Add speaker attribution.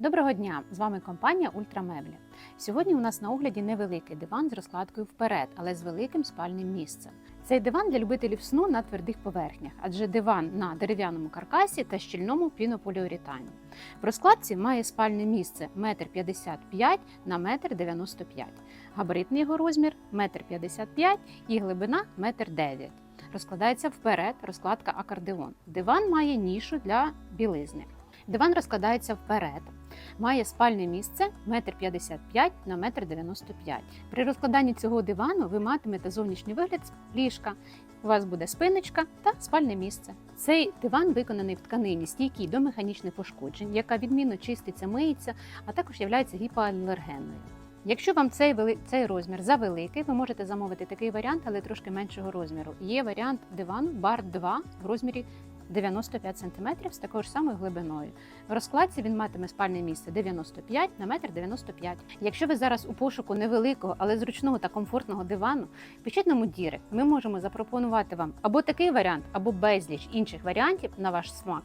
Speaker 1: Доброго дня! З вами компанія Ультрамеблі. Сьогодні у нас на огляді невеликий диван з розкладкою вперед, але з великим спальним місцем. Цей диван для любителів сну на твердих поверхнях, адже диван на дерев'яному каркасі та щільному пінополіуретані. В розкладці має спальне місце 1,55 м на 1,95 м. Габаритний його розмір 1,55 м і глибина 1,9 м. Розкладається вперед, розкладка акордеон. Диван має нішу для білизни. Диван розкладається вперед, має спальне місце 1,55 на 1,95 м. При розкладанні цього дивану ви матимете зовнішній вигляд ліжка. У вас буде спиночка та спальне місце. Цей диван виконаний в тканині, стійкий до механічних пошкоджень, яка відмінно чиститься, миється, а також є гіпоалергенною. Якщо вам цей цей розмір завеликий, ви можете замовити такий варіант, але трошки меншого розміру. Є варіант дивану бар 2 в розмірі 95 см з такою ж самою глибиною. В розкладці він матиме спальне місце 95 на 1,95 м. Якщо ви зараз у пошуку невеликого, але зручного та комфортного дивану, пишіть нам у діри. Ми можемо запропонувати вам або такий варіант, або безліч інших варіантів на ваш смак.